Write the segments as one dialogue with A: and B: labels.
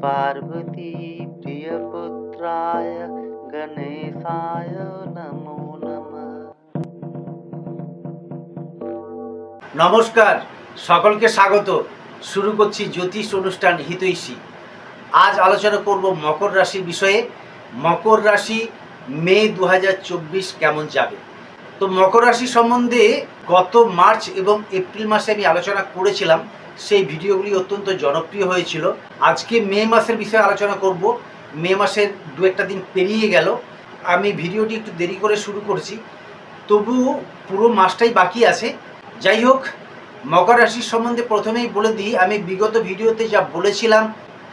A: पार्वती प्रियपुत्राय गणेशाय नमो नमः
B: নমস্কার সকলকে স্বাগত শুরু করছি জ্যোতিষ অনুষ্ঠান হিতৈষী আজ আলোচনা করব মকর রাশির বিষয়ে মকর রাশি মে দু কেমন যাবে তো মকর রাশি সম্বন্ধে গত মার্চ এবং এপ্রিল মাসে আমি আলোচনা করেছিলাম। সেই ভিডিওগুলি অত্যন্ত জনপ্রিয় হয়েছিল। আজকে মে মাসের বিষয়ে আলোচনা করব। মে মাসের দু একটা দিন পেরিয়ে গেল। আমি ভিডিওটি একটু দেরি করে শুরু করেছি। তবু পুরো মাসটাই বাকি আছে। যাই হোক, মকর রাশির সম্বন্ধে প্রথমেই বলে দিই, আমি বিগত ভিডিওতে যা বলেছিলাম,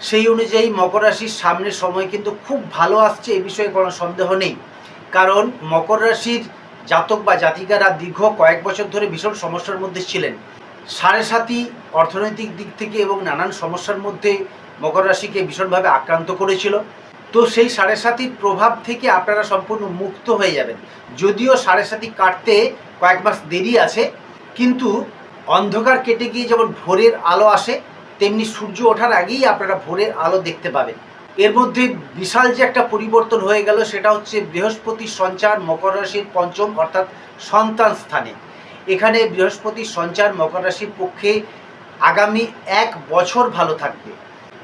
B: সেই অনুযায়ী মকর রাশির সামনের সময় কিন্তু খুব ভালো আসছে এ বিষয়ে কোনো সন্দেহ নেই। কারণ মকর রাশির জাতক বা জাতিকারা দীর্ঘ কয়েক বছর ধরে ভীষণ সমস্যার মধ্যে ছিলেন। সাড়ে সাতই অর্থনৈতিক দিক থেকে এবং নানান সমস্যার মধ্যে মকর রাশিকে ভীষণভাবে আক্রান্ত করেছিল। তো সেই সাড়ে সাতির প্রভাব থেকে আপনারা সম্পূর্ণ মুক্ত হয়ে যাবেন। যদিও সাড়ে সাতি কাটতে কয়েক মাস দেরি আছে, কিন্তু অন্ধকার কেটে গিয়ে যেমন ভোরের আলো আসে, তেমনি সূর্য ওঠার আগেই আপনারা ভোরের আলো দেখতে পাবেন। এর মধ্যে বিশাল যে একটা পরিবর্তন হয়ে গেল সেটা হচ্ছে বৃহস্পতির সঞ্চার মকর রাশির পঞ্চম অর্থাৎ সন্তান স্থানে। এখানে বৃহস্পতির সঞ্চার মকর রাশির পক্ষে আগামী এক বছর ভালো থাকবে।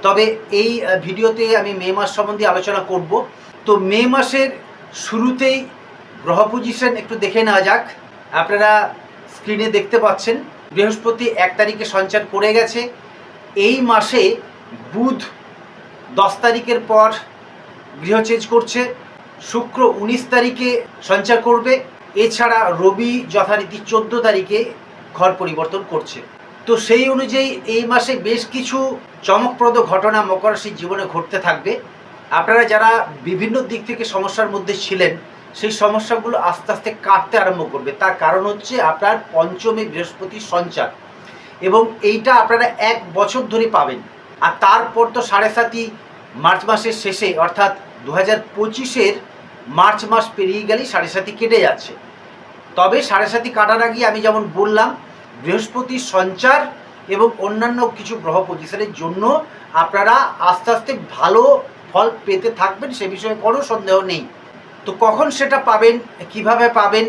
B: তবে এই ভিডিওতে আমি মে মাস সম্বন্ধে আলোচনা করব। তো মে মাসের শুরুতেই গ্রহ পজিশন একটু দেখে নেওয়া যাক। আপনারা স্ক্রিনে দেখতে পাচ্ছেন, বৃহস্পতি এক তারিখে সঞ্চার করে গেছে। এই মাসে বুধ দশ তারিখের পর গৃহ চেঞ্জ করছে, শুক্র উনিশ তারিখে সঞ্চার করবে, এছাড়া রবি যথারীতি চোদ্দ তারিখে ঘর পরিবর্তন করছে। তো সেই অনুযায়ী এই মাসে বেশ কিছু চমকপ্রদ ঘটনা মকর রাশির জীবনে ঘটতে থাকবে। আপনারা যারা বিভিন্ন দিক থেকে সমস্যার মধ্যে ছিলেন, সেই সমস্যাগুলো আস্তে আস্তে কাটতে আরম্ভ করবে। তার কারণ হচ্ছে আপনার পঞ্চমে বৃহস্পতির সঞ্চার এবং এইটা আপনারা এক বছর ধরে পাবেন। আর তারপর তো সাড়ে সাতই মার্চ মাসের শেষে, অর্থাৎ দু হাজার পঁচিশের মার্চ মাস পেরিয়ে গেলেই সাড়ে সাতই কেটে যাচ্ছে। তবে সাড়ে সাতই কাটার আগে আমি যেমন বললাম, বৃহস্পতির সঞ্চার এবং অন্যান্য কিছু গ্রহ পজিশনের জন্য আপনারা আস্তে আস্তে ভালো ফল পেতে থাকবেন, সে বিষয়ে কোনো সন্দেহ নেই। তো কখন সেটা পাবেন, কীভাবে পাবেন,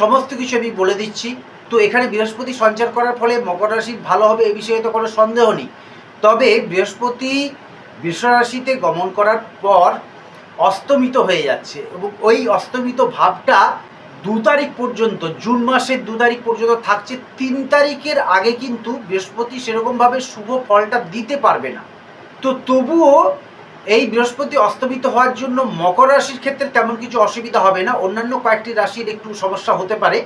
B: সমস্ত কিছু আমি বলে দিচ্ছি। তো এখানে বৃহস্পতি সঞ্চার করার ফলে মকর রাশি ভালো হবে, এ বিষয়ে তো কোনো সন্দেহ নেই। তবে বৃহস্পতি বৃষ রাশিতে গমন করার পর অস্তমিত হয়ে যাচ্ছে এবং ওই অস্তমিত ভাবটা দু তারিখ পর্যন্ত, জুন মাসের দু তারিখ পর্যন্ত থাকছে, তিন তারিখের আগে কিন্তু বৃহস্পতি সেরকমভাবে শুভ ফলটা দিতে পারবে না। তো তবুও এই বৃহস্পতি অস্তমিত হওয়ার জন্য মকর রাশির ক্ষেত্রে তেমন কিছু অসুবিধা হবে না। অন্যান্য কয়েকটি রাশির একটু সমস্যা হতে পারে।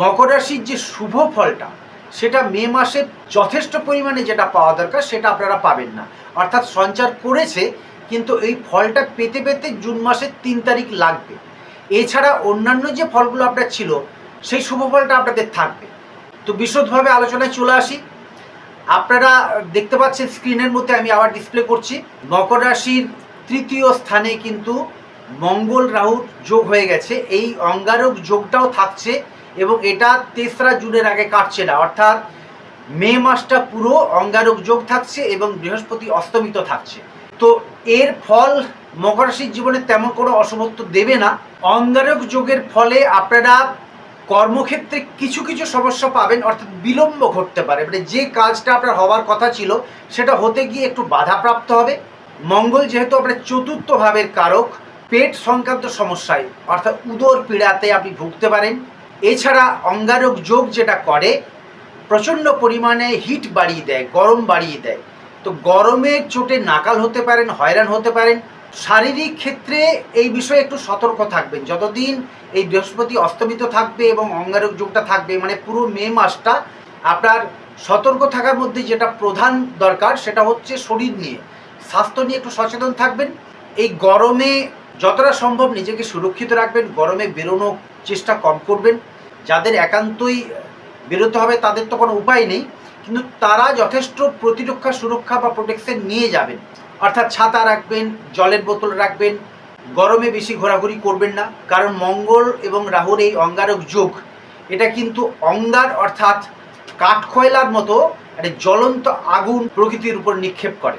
B: মকর রাশির যে শুভ ফলটা সেটা মে মাসে যথেষ্ট পরিমাণে যেটা পাওয়া দরকার, সেটা আপনারা পাবেন না। অর্থাৎ সঞ্চার করেছে, কিন্তু এই ফলটা পেতে পেতে জুন মাসের তিন তারিখ লাগবে। এছাড়া অন্যান্য যে ফলগুলো আপনার ছিল, সেই শুভ ফলটা আপনাদের থাকবে। তো বিশদভাবে আলোচনায় চলে আসি। আপনারা দেখতে পাচ্ছেন স্ক্রিনের মধ্যে আমি আবার ডিসপ্লে করছি। মকর রাশির তৃতীয় স্থানে কিন্তু মঙ্গল রাহুর যোগ হয়ে গেছে। এই অঙ্গারক যোগটাও থাকছে। এবং এটা তেসরা জুনের আগে কাটছে না। অর্থাৎ মে মাসটা পুরো অঙ্গারক যোগ থাকছে এবং বৃহস্পতি অস্তমিত থাকছে। তো এর ফল মকর রাশির জীবনে তেমন কোনো অশুভত্ব দেবে না। অঙ্গারক যোগের ফলে আপনারা কর্মক্ষেত্রে কিছু কিছু সমস্যা পাবেন, অর্থাৎ বিলম্ব ঘটতে পারে। মানে যে কাজটা আপনার হওয়ার কথা ছিল, সেটা হতে গিয়ে একটু বাধাপ্রাপ্ত হবে। মঙ্গল যেহেতু আপনার চতুর্থ ভাবের কারক, পেট সংক্রান্ত সমস্যায়, অর্থাৎ উদর পীড়াতে আপনি ভুগতে পারেন। এছাড়া অঙ্গারক যোগ যেটা করে, প্রচণ্ড পরিমাণে হিট বাড়িয়ে দেয়, গরম বাড়িয়ে দেয়। তো গরমের চোটে নাকাল হতে পারেন, হয়রান হতে পারেন। শারীরিক ক্ষেত্রে এই বিষয়ে একটু সতর্ক থাকবেন। যতদিন এই বৃহস্পতি অস্তমিত থাকবে এবং অঙ্গারক যোগটা থাকবে মানে পুরো মে মাসটা আপনার সতর্ক থাকার মধ্যে যেটা প্রধান দরকার, সেটা হচ্ছে শরীর নিয়ে। স্বাস্থ্য নিয়ে একটু সচেতন থাকবেন। এই গরমে যতটা সম্ভব নিজেকে সুরক্ষিত রাখবেন, গরমে বেরোনোর চেষ্টা কম করবেন। যাদের একান্তই বেরোতে হবে, তাদের তো কোনো উপায় নেই। কিন্তু তারা যথেষ্ট প্রতিরক্ষা, সুরক্ষা বা প্রোটেকশন নিয়ে যাবেন। অর্থাৎ ছাতা রাখবেন, জলের বোতল রাখবেন, গরমে বেশি ঘোরাঘুরি করবেন না। কারণ মঙ্গল এবং রাহুর এই অঙ্গারক যোগ, এটা কিন্তু অঙ্গার অর্থাৎ কাঠকয়লার মতো একটা জ্বলন্ত আগুন প্রকৃতির উপর নিক্ষেপ করে।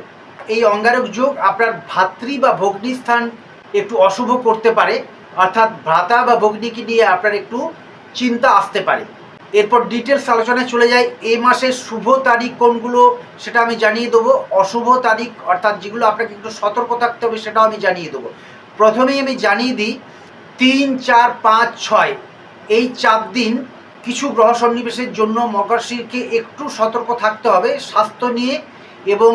B: এই অঙ্গারক যোগ আপনার ভাতৃ বা ভগ্নী স্থান একটু অশুভ করতে পারে। অর্থাৎ ভ্রাতা বা ভগ্নীকে নিয়ে আপনার একটু চিন্তা আসতে পারে। এরপর ডিটেলস আলোচনায় চলে যাই। এই মাসের শুভ তারিখ কোনগুলো সেটা আমি জানিয়ে দেবো। অশুভ তারিখ অর্থাৎ যেগুলো আপনাকে একটু সতর্ক থাকতে হবে সেটাও আমি জানিয়ে দেবো। প্রথমেই আমি জানিয়ে দিই, তিন, চার, পাঁচ, ছয়। এই চার দিন কিছু গ্রহ সন্নিবেশের জন্য মকর রাশিকে একটু সতর্ক থাকতে হবে স্বাস্থ্য নিয়ে এবং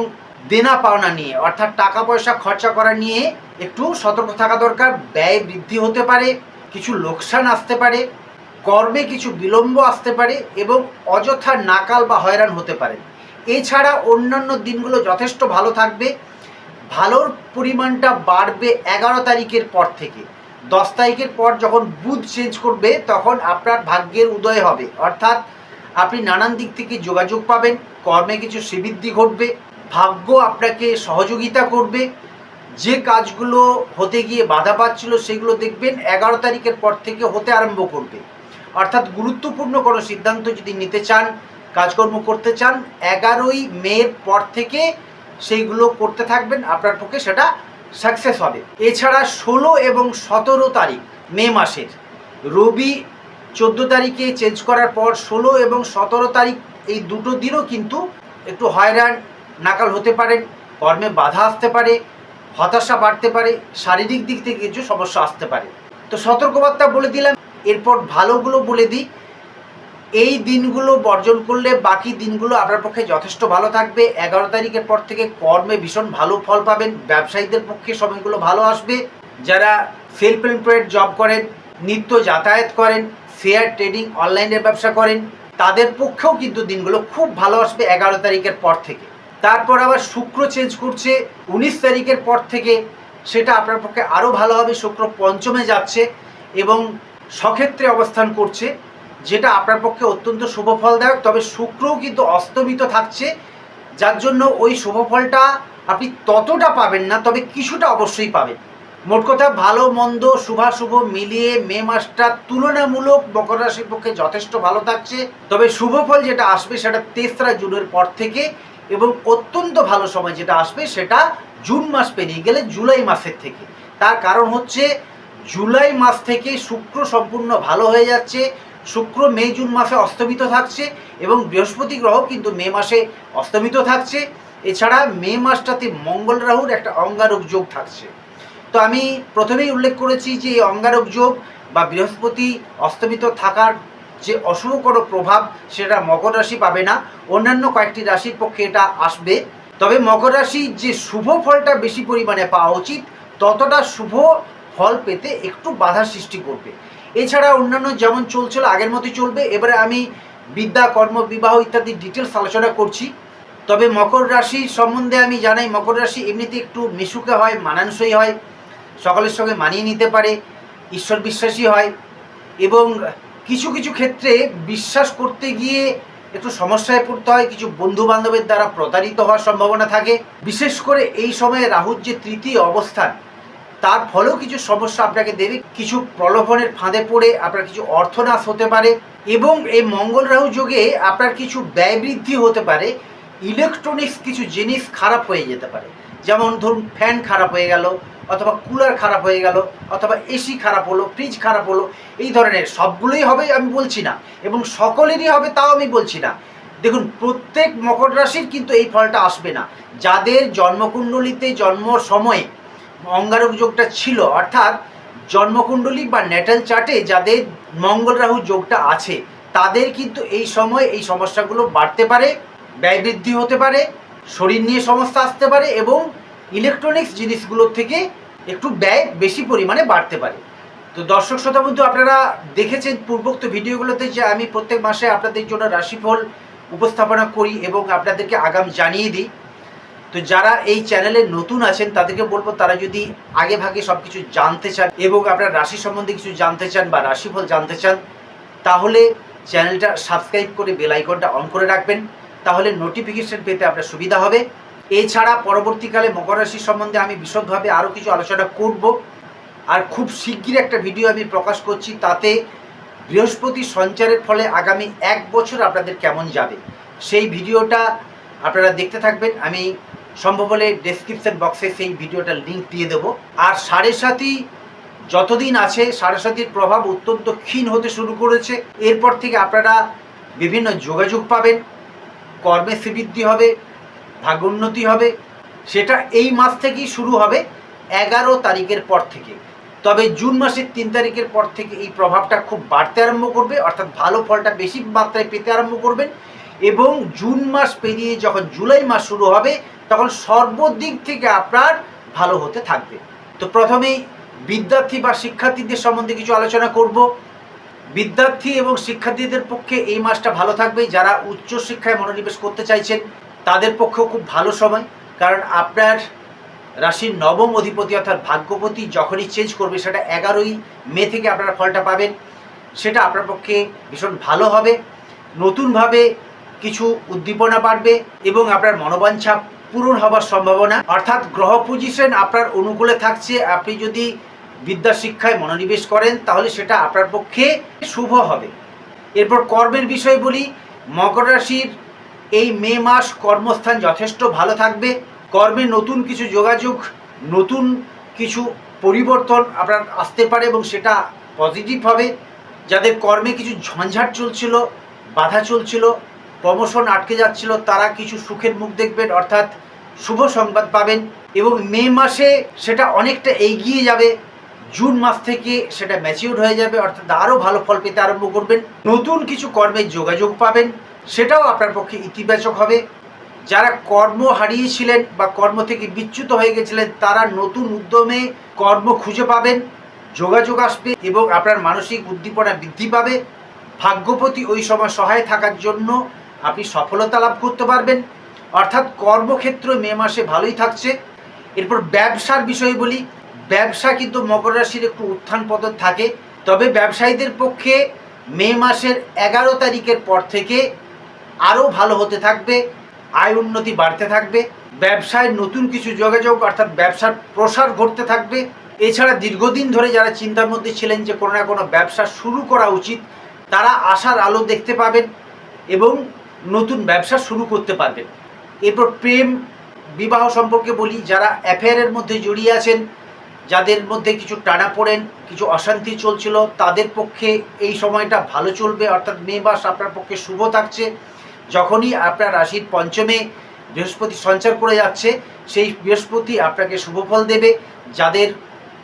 B: দেনা পাওনা নিয়ে। অর্থাৎ টাকা পয়সা খরচা করা নিয়ে একটু সতর্ক থাকা দরকার। ব্যয় বৃদ্ধি হতে পারে, কিছু লোকসান আসতে পারে। কর্মে কিছু বিলম্ব আসতে পারে এবং অযথা নাকাল বা হয়রান হতে পারে। এছাড়া অন্যান্য দিনগুলো যথেষ্ট ভালো থাকবে। ভালোর পরিমাণটা বাড়বে এগারো তারিখের পর থেকে। দশ তারিখের পর যখন বুধ চেঞ্জ করবে, তখন আপনার ভাগ্যের উদয় হবে। অর্থাৎ আপনি নানান দিক থেকে যোগাযোগ পাবেন, কর্মে কিছু শ্রীবৃদ্ধি ঘটবে, ভাগ্য আপনাকে সহযোগিতা করবে। যে কাজগুলো হতে গিয়ে বাধা পাচ্ছিল, সেগুলো দেখবেন এগারো তারিখের পর থেকে হতে আরম্ভ করবে। অর্থাৎ গুরুত্বপূর্ণ কোনো সিদ্ধান্ত যদি নিতে চান, কাজকর্ম করতে চান, এগারোই মের পর থেকে সেইগুলো করতে থাকবেন, আপনার পক্ষে সেটা সাকসেস হবে। এছাড়া ষোলো এবং সতেরো তারিখ, মে মাসের, রবি চোদ্দ তারিখে চেঞ্জ করার পর ষোলো এবং সতেরো তারিখ, এই দুটো দিনও কিন্তু একটু হয়রান, নাকাল হতে পারেন কর্মে বাধা আসতে পারে, হতাশা বাড়তে পারে, শারীরিক দিক থেকে কিছু সমস্যা আসতে পারে। তো সতর্কবার্তা বলে দিলাম এরপর ভালোগুলো বলে দিই। এই দিনগুলো বর্জন করলে বাকি দিনগুলো আপনার পক্ষে যথেষ্ট ভালো থাকবে। এগারো তারিখের পর থেকে কর্মে ভীষণ ভালো ফল পাবেন। ব্যবসায়ীদের পক্ষে সময়গুলো ভালো আসবে। যারা সেলফ এমপ্লয়েড জব করেন, নিত্য যাতায়াত করেন শেয়ার ট্রেডিং অনলাইনের ব্যবসা করেন, তাদের পক্ষেও কিন্তু দিনগুলো খুব ভালো আসবে এগারো তারিখের পর থেকে। তারপর আবার শুক্র চেঞ্জ করছে, উনিশ তারিখের পর থেকে সেটা আপনার পক্ষে আরও ভালো হবে। শুক্র পঞ্চমে যাচ্ছে এবং সক্ষেত্রে অবস্থান করছে, যেটা আপনার পক্ষে অত্যন্ত শুভ ফলদায়ক, তবে শুক্রও কিন্তু অস্তমিত থাকছে। যার জন্য ওই শুভ ফলটা আপনি ততটা পাবেন না, তবে কিছুটা অবশ্যই পাবেন। মোট কথা, ভালো, মন্দ, শুভাশুভ মিলিয়ে মে মাসটা তুলনামূলক মকর রাশির পক্ষে যথেষ্ট ভালো থাকছে। তবে শুভ ফল যেটা আসবে সেটা তেসরা জুনের পর থেকে এবং অত্যন্ত ভালো সময় যেটা আসবে সেটা জুন মাস পেরিয়ে গেলে জুলাই মাসের থেকে। তার কারণ হচ্ছে জুলাই মাস থেকে শুক্র সম্পূর্ণ ভালো হয়ে যাচ্ছে। শুক্র, মে, জুন মাসে অস্তমিত থাকছে এবং বৃহস্পতি গ্রহ কিন্তু মে মাসে অস্তমিত থাকছে। এছাড়া মে মাসটাতে মঙ্গল রাহুর একটা অঙ্গারক যোগ থাকছে। তো আমি প্রথমেই উল্লেখ করেছি যে এই অঙ্গারক যোগ বা বৃহস্পতি অস্তমিত থাকার যে অশুভকর প্রভাব, সেটা মকর রাশি পাবে না। অন্যান্য কয়েকটি রাশির পক্ষে এটা আসবে। তবে মকর রাশি যে শুভ ফলটা বেশি পরিমাণে পাওয়া উচিত, ততটা শুভ ফল পেতে একটু বাধা সৃষ্টি করবে। এছাড়া অন্যান্য যেমন চলছিল, আগের মতোই চলবে। এবারে আমি বিদ্যা, কর্ম, বিবাহ ইত্যাদি ডিটেলস আলোচনা করছি। তবে মকর রাশি সম্বন্ধে আমি জানাই, মকর রাশি এমনিতে একটু মিশুকে হয়, মানানসই হয়, সকলের সঙ্গে মানিয়ে নিতে পারে, ঈশ্বর বিশ্বাসী হয় এবং কিছু কিছু ক্ষেত্রে বিশ্বাস করতে গিয়ে একটু সমস্যায় পড়তে হয়, কিছু বন্ধু বান্ধবের দ্বারা প্রতারিত হওয়ার সম্ভাবনা থাকে। বিশেষ করে এই সময়ে রাহুর যে তৃতীয় অবস্থান তার ফলেও কিছু সমস্যা আপনাকে দেবে, কিছু প্রলোভনের ফাঁদে পড়ে আপনার কিছু অর্থনাশ হতে পারে এবং এই মঙ্গল রাহু যোগে আপনার কিছু ব্যয় বৃদ্ধি হতে পারে ইলেকট্রনিক্স কিছু জিনিস খারাপ হয়ে যেতে পারে। যেমন ধরুন ফ্যান খারাপ হয়ে গেল, অথবা কুলার খারাপ হয়ে গেল, অথবা এসি খারাপ হলো ফ্রিজ খারাপ হলো, এই ধরনের সবগুলোই হবে আমি বলছি না এবং সকলেরই হবে তাও আমি বলছি না। দেখুন, প্রত্যেক মকর রাশির কিন্তু এই ফলটা আসবে না। যাদের জন্মকুণ্ডলিতে জন্ম সময়ে অঙ্গারক যোগটা ছিল, অর্থাৎ জন্মকুণ্ডলী বা ন্যাটাল চার্টে যাদের মঙ্গল রাহু যোগটা আছে, তাদের কিন্তু এই সময় এই সমস্যাগুলো বাড়তে পারে, ব্যয় বৃদ্ধি হতে পারে, শরীর নিয়ে সমস্যা আসতে পারে এবং ইলেকট্রনিক্স জিনিসগুলোর থেকে একটু ব্যয় বেশি পরিমাণে বাড়তে পারে। তো দর্শক শ্রোতা বন্ধু, আপনারা দেখেছেন পূর্বোক্ত ভিডিওগুলোতে যে আমি প্রত্যেক মাসে আপনাদের জন্য রাশিফল উপস্থাপনা করি এবং আপনাদেরকে আগাম জানিয়ে দিই। তো যারা এই চ্যানেলে নতুন আছেন, তাদেরকে বলব তারা যদি আগে ভাগে সব কিছু জানতে চান এবং আপনার রাশি সম্বন্ধে কিছু জানতে চান বা রাশিফল জানতে চান, তাহলে চ্যানেলটা সাবস্ক্রাইব করে বেল আইকনটা অন করে রাখবেন। তাহলে নোটিফিকেশন পেতে আপনার সুবিধা হবে। এছাড়া পরবর্তীকালে মকর রাশি সম্বন্ধে আমি বিশদভাবে আরও কিছু আলোচনা করব। আর খুব শিগগির একটা ভিডিও আমি প্রকাশ করছি, তাতে বৃহস্পতি সঞ্চারের ফলে আগামী এক বছর আপনাদের কেমন যাবে? সেই ভিডিওটা আপনারা দেখতে থাকবেন। আমি সম্ভব হলে ডেসক্রিপশন বক্সে সেই ভিডিওটা লিঙ্ক দিয়ে দেবো। আর সাড়ে সাথী যতদিন আছে, সাড়ে সাথীর প্রভাব অত্যন্ত ক্ষীণ হতে শুরু করেছে। এরপর থেকে আপনারা বিভিন্ন যোগাযোগ পাবেন, কর্মে শ্রীবৃদ্ধি হবে ভাগ্যোন্নতি হবে। সেটা এই মাস থেকেই শুরু হবে, এগারো তারিখের পর থেকে। তবে জুন মাসের তিন তারিখের পর থেকে এই প্রভাবটা খুব বাড়তে আরম্ভ করবে, অর্থাৎ ভালো ফলটা বেশি মাত্রায় পেতে আরম্ভ করবেন। এবং জুন মাস পেরিয়ে যখন জুলাই মাস শুরু হবে, তখন সর্বদিক থেকে আপনার ভালো হতে থাকবে। তো প্রথমেই বিদ্যার্থী বা শিক্ষার্থীদের সম্বন্ধে কিছু আলোচনা করব। বিদ্যার্থী এবং শিক্ষার্থীদের পক্ষে এই মাসটা ভালো থাকবে। যারা উচ্চশিক্ষায় মনোনিবেশ করতে চাইছেন, তাদের পক্ষেও খুব ভালো সময়। কারণ আপনার রাশির নবম অধিপতি অর্থাৎ ভাগ্যপতি যখনই চেঞ্জ করবে, সেটা এগারোই মে থেকে আপনারা ফলটা পাবেন। সেটা আপনার পক্ষে ভীষণ ভালো হবে। নতুনভাবে কিছু উদ্দীপনা বাড়বে এবং আপনার মনোবাঞ্ছা পূরণ হবার সম্ভাবনা। অর্থাৎ গ্রহ পজিশন আপনার অনুকূলে থাকছে। আপনি যদি বিদ্যা শিক্ষায় মনোনিবেশ করেন, তাহলে সেটা আপনার পক্ষে শুভ হবে। এরপর কর্মের বিষয় বলি। মকর রাশির এই মে মাস কর্মস্থান যথেষ্ট ভালো থাকবে। কর্মে নতুন কিছু যোগাযোগ, নতুন কিছু পরিবর্তন আপনার আসতে পারে এবং সেটা পজিটিভ হবে। যাদের কর্মে কিছু ঝঞ্ঝাট চলছিল, বাধা চলছিল প্রমোশন আটকে যাচ্ছিল, তারা কিছু সুখের মুখ দেখবেন, অর্থাৎ শুভ সংবাদ পাবেন এবং মে মাসে সেটা অনেকটা এগিয়ে যাবে, জুন মাস থেকে সেটা ম্যাচিউর হয়ে যাবে, অর্থাৎ আরও ভালো ফল পেতে আরম্ভ করবেন, নতুন কিছু কর্মের যোগাযোগ পাবেন, সেটাও আপনার পক্ষে ইতিবাচক হবে। যারা কর্ম হারিয়েছিলেন বা কর্ম থেকে বিচ্যুত হয়ে গেছিলেন, তারা নতুন উদ্যমে কর্ম খুঁজে পাবেন, যোগাযোগ আসবে এবং আপনার মানসিক উদ্দীপনা বৃদ্ধি পাবে। ভাগ্যপতি ওই সময় সহায় থাকার জন্য আপনি সফলতা লাভ করতে পারবেন। অর্থাৎ কর্মক্ষেত্র মে মাসে ভালোই থাকছে। এরপর ব্যবসার বিষয়ে বলি, ব্যবসা কিন্তু মকর রাশির একটু উত্থান পতন থাকে। তবে ব্যবসায়ীদের পক্ষে মে মাসের এগারো তারিখের পর থেকে আরও ভালো হতে থাকবে, আয় উন্নতি বাড়তে থাকবে, ব্যবসায় নতুন কিছু যোগাযোগ অর্থাৎ ব্যবসার প্রসার ঘটতে থাকবে। এছাড়া দীর্ঘদিন ধরে যারা চিন্তার মধ্যে ছিলেন যে কোনো না কোনো ব্যবসা শুরু করা উচিত, তারা আশার আলো দেখতে পাবেন এবং নতুন ব্যবসা শুরু করতে পারবেন এরপর প্রেম, বিবাহ সম্পর্কে বলি, যারা অ্যাফেয়ারের মধ্যে জড়িয়ে আছেন, যাদের মধ্যে কিছু টানা পড়েন, কিছু অশান্তি চলছিল, তাদের পক্ষে এই সময়টা ভালো চলবে। অর্থাৎ মে মাস আপনার পক্ষে শুভ থাকছে। যখনই আপনার রাশির পঞ্চমে বৃহস্পতি সঞ্চার করে যাচ্ছে, সেই বৃহস্পতি আপনাকে শুভ ফল দেবে। যাদের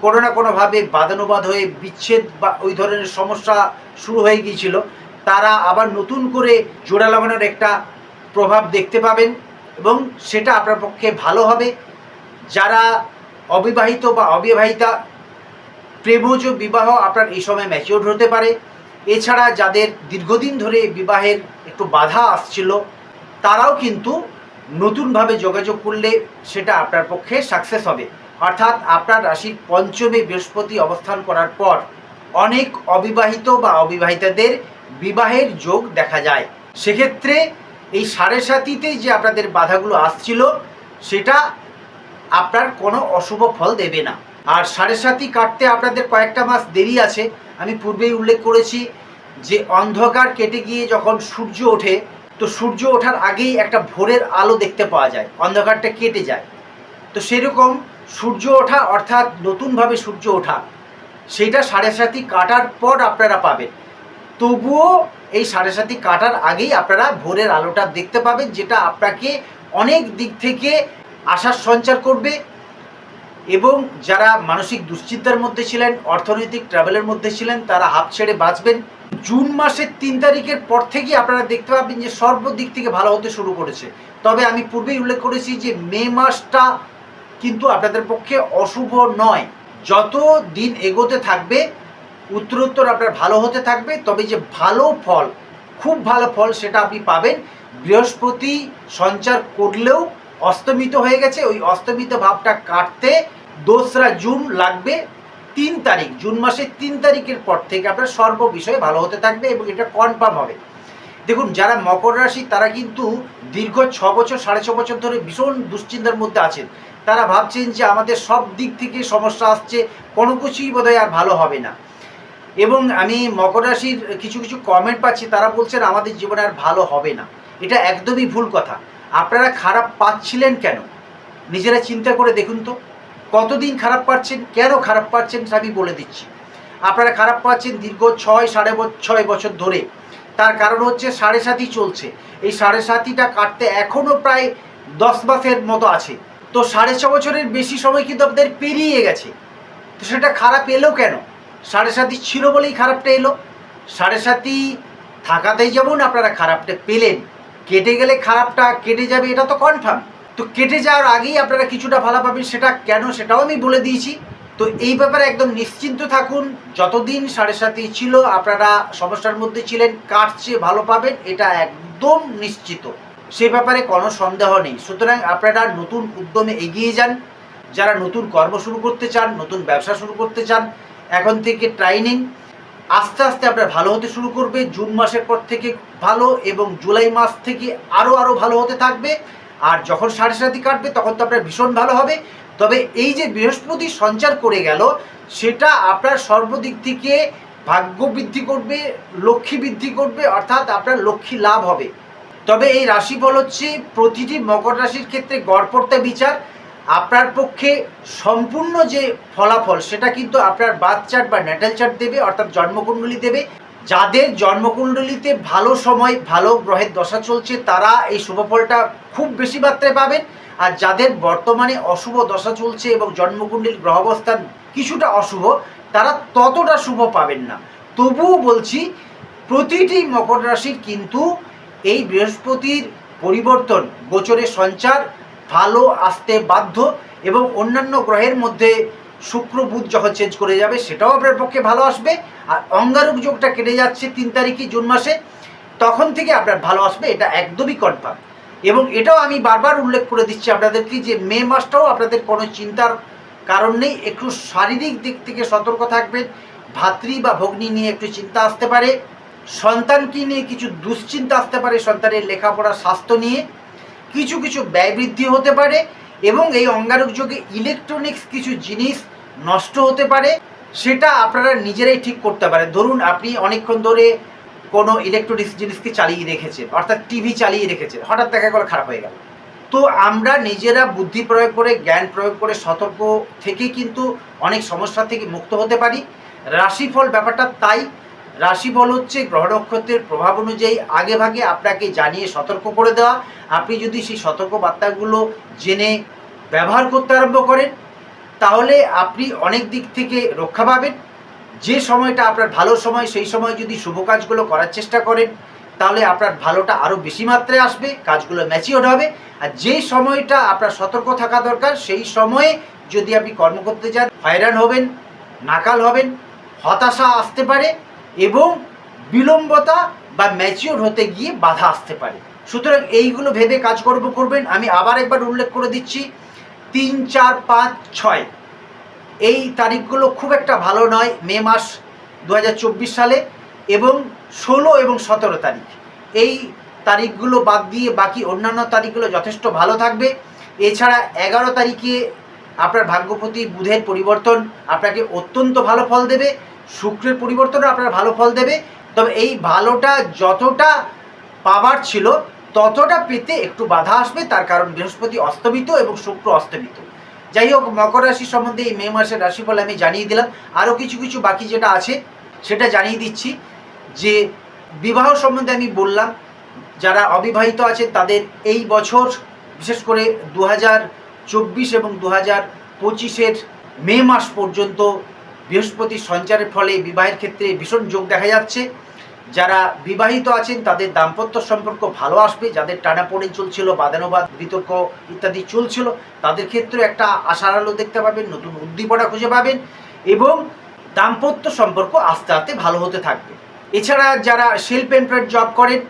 B: কোনো না কোনোভাবে বাদানুবাদ হয়ে বিচ্ছেদ বা ওই ধরনের সমস্যা শুরু হয়ে গিয়েছিল তারা আবার নতুন করে জোড়া লাগানোর একটা প্রভাব দেখতে পাবেন এবং সেটা আপনার পক্ষে ভালো হবে। যারা অবিবাহিত বা অবিবাহিতা, প্রেমজ বিবাহ আপনার এই সময় ম্যাচিওর হতে পারে। এছাড়া যাদের দীর্ঘদিন ধরে বিবাহের একটু বাধা আসছিল, তারাও কিন্তু নতুনভাবে যোগাযোগ করলে সেটা আপনার পক্ষে সাকসেস হবে। অর্থাৎ আপনার রাশির পঞ্চমে বৃহস্পতি অবস্থান করার পর অনেক অবিবাহিত বা অবিবাহিতাদের বিবাহের যোগ দেখা যায়। সেক্ষেত্রে এই সাড়ে সাতিতে যে আপনাদের বাধাগুলো আসছিল, সেটা আপনার কোনো অশুভ ফল দেবে না। আর সাড়ে সাতি কাটতে আপনাদের কয়েকটা মাস দেরি আছে। আমি পূর্বেই উল্লেখ করেছি যে অন্ধকার কেটে গিয়ে যখন সূর্য ওঠে, তো সূর্য ওঠার আগেই একটা ভোরের আলো দেখতে পাওয়া যায়। অন্ধকারটা কেটে যায়। তো সেরকম সূর্য ওঠা অর্থাৎ নতুনভাবে সূর্য ওঠা সেইটা সাড়ে সাতি কাটার পর আপনারা পাবেন। তবুও এই সাড়ে সাতি কাটার আগেই আপনারা ভোরের আলোটা দেখতে পাবেন, যেটা আপনাকে অনেক দিক থেকে আশার সঞ্চার করবে। এবং যারা মানসিক দুশ্চিন্তার মধ্যে ছিলেন, অর্থনৈতিক ট্রাভেলের মধ্যে ছিলেন, তারা হাফ ছেড়ে বাঁচবেন। জুন মাসের তিন তারিখের পর থেকেই আপনারা দেখতে পাবেন যে সর্বদিক থেকে ভালো হতে শুরু করেছে। তবে আমি পূর্বেই উল্লেখ করেছি যে মে মাসটা কিন্তু আপনাদের পক্ষে অশুভ নয়। যত দিন এগোতে থাকবে উত্তরোত্তর আপনার ভালো হতে থাকবে, তবে যে ভালো ফল, খুব ভালো ফল সেটা আপনি পাবেন। বৃহস্পতি সঞ্চার করলেও অস্তমিত হয়ে গেছে, ওই অস্তমিত ভাবটা কাটতে দোসরা জুন লাগবে তিন তারিখ, জুন মাসের তিন তারিখের পর থেকে আপনার সর্ব বিষয়ে ভালো হতে থাকবে এবং এটা কনফার্ম হবে। দেখুন, যারা মকর রাশি, তারা কিন্তু দীর্ঘ ছ বছর, সাড়ে ছ বছর ধরে ভীষণ দুশ্চিন্তার মধ্যে আছেন। তারা ভাবছেন যে আমাদের সব দিক থেকে সমস্যা আসছে, কোনো কিছুই বোধহয় আর ভালো হবে না। এবং আমি মকর রাশির কিছু কিছু কমেন্ট পাচ্ছি, তারা বলছেন আমাদের জীবনে আর ভালো হবে না। এটা একদমই ভুল কথা। আপনারা খারাপ পাচ্ছিলেন কেন? নিজেরা চিন্তা করে দেখুন তো। কতদিন খারাপ পাচ্ছেন, কেন খারাপ পাচ্ছেন তা আমি বলে দিচ্ছি। আপনারা খারাপ পাচ্ছেন দীর্ঘ ছয়, সাড়ে ছয় বছর ধরে। তার কারণ হচ্ছে সাড়ে সাতই চলছে। এই সাড়ে সাতিটা কাটতে এখনও প্রায় দশ মাসের মতো আছে। তো সাড়ে ছ বছরের বেশি সময় কিন্তু আপনাদের পেরিয়ে গেছে। তো সেটা খারাপ এলো কেন? সাড়ে সাতই ছিল বলেই খারাপটা এলো। সাড়ে সাতই থাকাতেই যেমন আপনারা খারাপটা পেলেন, কেটে গেলে খারাপটা কেটে যাবে, এটা তো কনফার্ম তো কেটে যাওয়ার আগেই আপনারা কিছুটা ভালো পাবেন, সেটা কেন সেটাও আমি বলে দিয়েছি। তো এই ব্যাপারে একদম নিশ্চিন্ত থাকুন, যতদিন সাড়ে সাতই ছিল, আপনারা সমস্যার মধ্যে ছিলেন কাটছে ভালো পাবেন, এটা একদম নিশ্চিত। সে ব্যাপারে কোনো সন্দেহ নেই। সুতরাং আপনারা নতুন উদ্যমে এগিয়ে যান, যারা নতুন কর্ম শুরু করতে চান, নতুন ব্যবসা শুরু করতে চান এখন থেকে ট্রাইনিং আস্তে আস্তে আপনার ভালো হতে শুরু করবে, জুন মাসের পর থেকে ভালো এবং জুলাই মাস থেকে আরও আরও ভালো হতে থাকবে। আর যখন সাড়ে সাতি কাটবে, তখন তো আপনার ভীষণ ভালো হবে। তবে এই যে বৃহস্পতি সঞ্চার করে গেল, সেটা আপনার সর্বদিক থেকে ভাগ্য বৃদ্ধি করবে, লক্ষ্মী বৃদ্ধি করবে, অর্থাৎ আপনার লক্ষ্মী লাভ হবে। তবে এই রাশিফল হচ্ছে প্রতিটি মকর রাশির ক্ষেত্রে গড়পড়তা বিচার। আপনার পক্ষে সম্পূর্ণ যে ফলাফল, সেটা কিন্তু আপনার বাদ চার্ট বা ন্যাটাল চার্ট দেবে, অর্থাৎ জন্মকুণ্ডলী দেবে। যাদের জন্মকুণ্ডলীতে ভালো সময়, ভালো গ্রহের দশা চলছে, তারা এই শুভফলটা খুব বেশি মাত্রায় পাবেন। আর যাদের বর্তমানে অশুভ দশা চলছে এবং জন্মকুণ্ডলীর গ্রহ অবস্থান কিছুটা অশুভ, তারা ততটা শুভ পাবেন না। তবুও বলছি, প্রতিটি মকর রাশির কিন্তু এই বৃহস্পতির পরিবর্তন গোচরের সঞ্চার ভালো আসতে বাধ্য এবং অন্যান্য গ্রহের মধ্যে শুক্র বুধ যখন চেঞ্জ করে যাবে, সেটাও আপনার পক্ষে ভালো আসবে। আর অঙ্গারক যোগটা কেটে যাচ্ছে তিন তারিখে জুন মাসে, তখন থেকে আপনার ভালো আসবে, এটা একদমই কনফার্ম এবং এটাও আমি বারবার উল্লেখ করে দিচ্ছি আপনাদেরকে যে মে মাসটাও আপনাদের কোনো চিন্তার কারণ নেই, একটু শারীরিক দিক থেকে সতর্ক থাকবেন, ভাতৃ বা ভগ্নী নিয়ে একটু চিন্তা আসতে পারে, সন্তানকে নিয়ে কিছু দুশ্চিন্তা আসতে পারে, সন্তানের লেখাপড়া, স্বাস্থ্য নিয়ে। কিছু কিছু ব্যয় বৃদ্ধি হতে পারে এবং এই অঙ্গারক যোগে ইলেকট্রনিক্স কিছু জিনিস নষ্ট হতে পারে, সেটা আপনারা নিজেরাই ঠিক করতে পারেন। ধরুন, আপনি অনেকক্ষণ ধরে কোনো ইলেকট্রনিক্স জিনিসকে চালিয়ে রেখেছেন, অর্থাৎ টিভি চালিয়ে রেখেছেন, হঠাৎ দেখা গেল খারাপ হয়ে গেল। তো আমরা নিজেরা বুদ্ধি প্রয়োগ করে, জ্ঞান প্রয়োগ করে, সতর্ক থেকে কিন্তু অনেক সমস্যা থেকে মুক্ত হতে পারি। রাশিফল ব্যাপারটা তাই রাশিফল হচ্ছে গ্রহ নক্ষত্রের প্রভাব অনুযায়ী আগে ভাগে আপনাকে জানিয়ে সতর্ক করে দেওয়া। আপনি যদি সেই সতর্ক বার্তাগুলো জেনে ব্যবহার করতে আরম্ভ করেন, তাহলে আপনি অনেক দিক থেকে রক্ষা পাবেন। যে সময়টা আপনার ভালো সময়, সেই সময় যদি শুভ কাজগুলো করার চেষ্টা করেন, তাহলে আপনার ভালোটা আরও বেশি মাত্রায় আসবে, কাজগুলো ম্যাচিওর হবে। আর যে সময়টা আপনার সতর্ক থাকা দরকার, সেই সময়ে যদি আপনি কর্ম করতে যান হয়রান হবেন, নাকাল হবেন, হতাশা আসতে পারে। এবং বিলম্বতা বা ম্যাচিওর হতে গিয়ে বাধা আসতে পারে। সুতরাং এইগুলো ভেবে কাজকর্ম করবেন। আমি আবার একবার উল্লেখ করে দিচ্ছি। তিন, চার, পাঁচ, ছয়। এই তারিখগুলো খুব একটা ভালো নয়, মে মাস দু হাজার চব্বিশ সালে এবং ষোলো এবং সতেরো তারিখ। এই তারিখগুলো বাদ দিয়ে বাকি অন্যান্য তারিখগুলো যথেষ্ট ভালো থাকবে। এছাড়া এগারো তারিখে আপনার ভাগ্যপতি বুধের পরিবর্তন আপনাকে অত্যন্ত ভালো ফল দেবে। শুক্রের পরিবর্তনও আপনার ভালো ফল দেবে। তবে এই ভালোটা যতটা পাবার ছিল, ততটা পেতে একটু বাধা আসবে, তার কারণ বৃহস্পতি অস্তমিত এবং শুক্র অস্তমিত। যাই হোক, মকর রাশি সম্বন্ধে এই মে মাসের রাশিফল আমি জানিয়ে দিলাম। আরও কিছু কিছু বাকি যেটা আছে, সেটা জানিয়ে দিচ্ছি। যে বিবাহ সম্বন্ধে আমি বললাম, যারা অবিবাহিত আছে, তাদের এই বছর, বিশেষ করে দু চব্বিশ এবং দু হাজার পঁচিশের মে মাস পর্যন্ত বৃহস্পতির সঞ্চারের ফলে বিবাহের ক্ষেত্রে ভীষণ যোগ দেখা যাচ্ছে। যারা বিবাহিত আছেন, তাদের দাম্পত্য সম্পর্ক ভালো আসবে, যাদের টানাপোড়েন চলছিল, বাদানুবাদ, বিতর্ক ইত্যাদি চলছিল, তাদের ক্ষেত্রে একটা আশার আলো দেখতে পাবেন, নতুন উদ্দীপনা খুঁজে পাবেন এবং দাম্পত্য সম্পর্ক আস্তে আস্তে ভালো হতে থাকবে। এছাড়া যারা সেলফ এমপ্লয়েড জব করেন,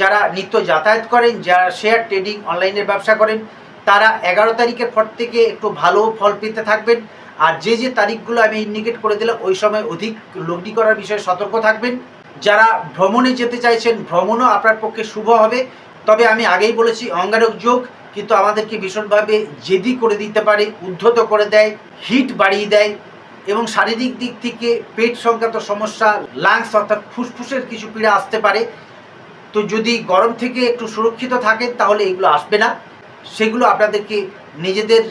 B: যারা নিত্য যাতায়াত করেন, যারা শেয়ার ট্রেডিং অনলাইনের ব্যবসা করেন, তারা এগারো তারিখের পর থেকে একটু ভালো ফল পেতে থাকবেন। আর যে যে তারিখগুলো আমি ইন্ডিকেট করে দিলাম, ওই সময় অধিক লগ্নি করার বিষয়ে সতর্ক থাকবেন। যারা ভ্রমণে যেতে চাইছেন, ভ্রমণও আপনার পক্ষে শুভ হবে। তবে আমি আগেই বলেছি, অঙ্গারক যোগ কিন্তু আমাদেরকে ভীষণভাবে জেদি করে দিতে পারে, উদ্ধত করে দেয়, হিট বাড়িয়ে দেয় এবং শারীরিক দিক থেকে পেট সংক্রান্ত সমস্যা লাংস অর্থাৎ ফুসফুসের কিছু পীড়া আসতে পারে। তো যদি গরম থেকে একটু সুরক্ষিত থাকেন, তাহলে এগুলো আসবে না। সেগুলো আপনাদেরকে নিজেদের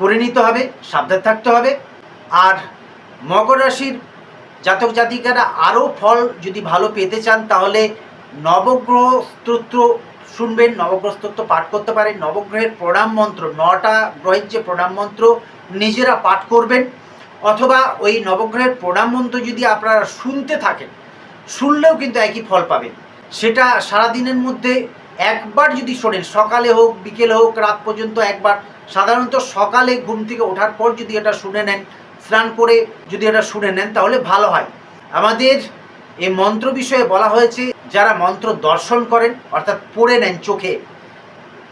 B: করে নিতে হবে, সাবধান থাকতে হবে। আর মকর রাশির জাতক জাতিকারা আরও ফল যদি ভালো পেতে চান, তাহলে নবগ্রহ স্তোত্র শুনবেন, নবগ্রহ স্তোত্র পাঠ করতে পারেন। নবগ্রহের প্রণাম মন্ত্র, নটা গ্রহের যে প্রণাম মন্ত্র নিজেরা পাঠ করবেন। অথবা ওই নবগ্রহের প্রণাম মন্ত্র যদি আপনারা শুনতে থাকেন, শুনলেও কিন্তু একই ফল পাবেন। সেটা সারাদিনের মধ্যে একবার যদি শোনেন, সকালে হোক, বিকেলে হোক, রাত পর্যন্ত একবার, সাধারণত সকালে ঘুম থেকে ওঠার পর যদি এটা শুনে নেন, স্নান করে যদি এটা শুনে নেন, তাহলে ভালো হয়। আমাদের এই মন্ত্র বিষয়ে বলা হয়েছে, যারা মন্ত্র দর্শন করেন, অর্থাৎ পড়ে নেন চোখে,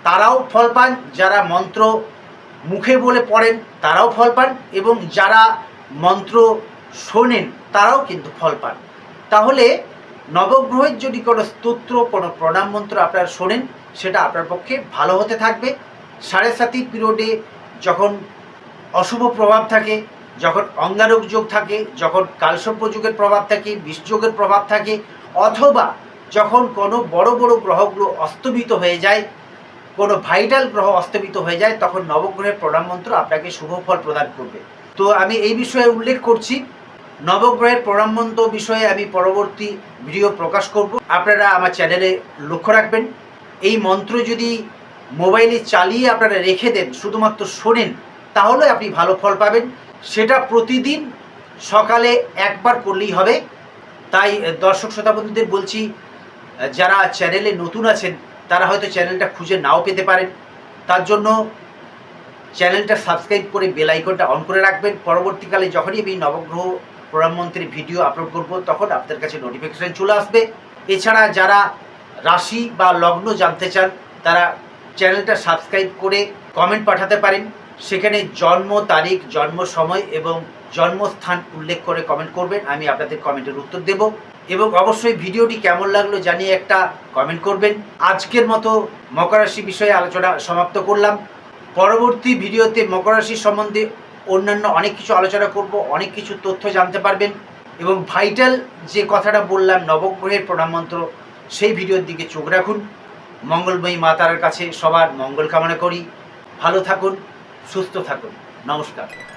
B: তারাও ফল পান। যারা মন্ত্র মুখে বলে পড়েন, তারাও ফল পান। এবং যারা মন্ত্র শোনেন, তারাও কিন্তু ফল পান। তাহলে নবগ্রহের যদি কোনো স্তোত্র, কোনো প্রণাম মন্ত্র আপনারা শোনেন, সেটা আপনার পক্ষে ভালো হতে থাকবে। সাড়ে সাতি পিরিয়ডে যখন অশুভ প্রভাব থাকে, যখন অঙ্গারক যোগ থাকে, যখন কালসর্প যুগের প্রভাব থাকে বিষযোগের প্রভাব থাকে, অথবা যখন কোনো বড় বড় গ্রহগুলো অস্তমিত হয়ে যায়, কোনো ভাইটাল গ্রহ অস্তমিত হয়ে যায়, তখন নবগ্রহের প্রণাম মন্ত্র আপনাকে শুভ ফল প্রদান করবে। তো আমি এই বিষয়ে উল্লেখ করছি। নবগ্রহের প্রণাম মন্ত্র বিষয়ে আমি পরবর্তী ভিডিও প্রকাশ করব। আপনারা আমার চ্যানেলে লক্ষ্য রাখবেন, এই মন্ত্র যদি মোবাইলে চালিয়ে আপনারা রেখে দেন, শুধুমাত্র শোনেন, তাহলে আপনি ভালো ফল পাবেন। সেটা প্রতিদিন সকালে একবার করলেই হবে। তাই দর্শক শ্রোতা বলছি, যারা চ্যানেলে নতুন আছেন, তারা হয়তো চ্যানেলটা খুঁজে নাও পেতে পারেন। তার জন্য চ্যানেলটা সাবস্ক্রাইব করে বেল আইকনটা অন করে রাখবেন। পরবর্তীকালে যখনই আমি নবগ্রহ প্রধানমন্ত্রীর ভিডিও আপলোড করব, তখন আপনাদের কাছে নোটিফিকেশান চলে আসবে। এছাড়া যারা রাশি বা লগ্ন জানতে চান, তারা চ্যানেলটা সাবস্ক্রাইব করে কমেন্ট পাঠাতে পারেন। সেখানে জন্ম তারিখ, জন্ম সময় এবং জন্মস্থান উল্লেখ করে কমেন্ট করবেন। আমি আপনাদের কমেন্টের উত্তর দেব এবং অবশ্যই ভিডিওটি কেমন লাগল জানিয়ে একটা কমেন্ট করবেন। আজকের মতো মকর রাশি বিষয়ে আলোচনা সমাপ্ত করলাম। পরবর্তী ভিডিওতে মকর রাশি সম্বন্ধে অন্যান্য অনেক কিছু আলোচনা করব, অনেক কিছু তথ্য জানতে পারবেন। এবং ভাইটাল যে কথাটা বললাম, নবগ্রহের প্রণাম মন্ত্র, সেই ভিডিওর দিকে চোখ রাখুন। মঙ্গলময়ী মাতার কাছে সবার মঙ্গল কামনা করি। ভালো থাকুন, সুস্থ থাকুন। নমস্কার।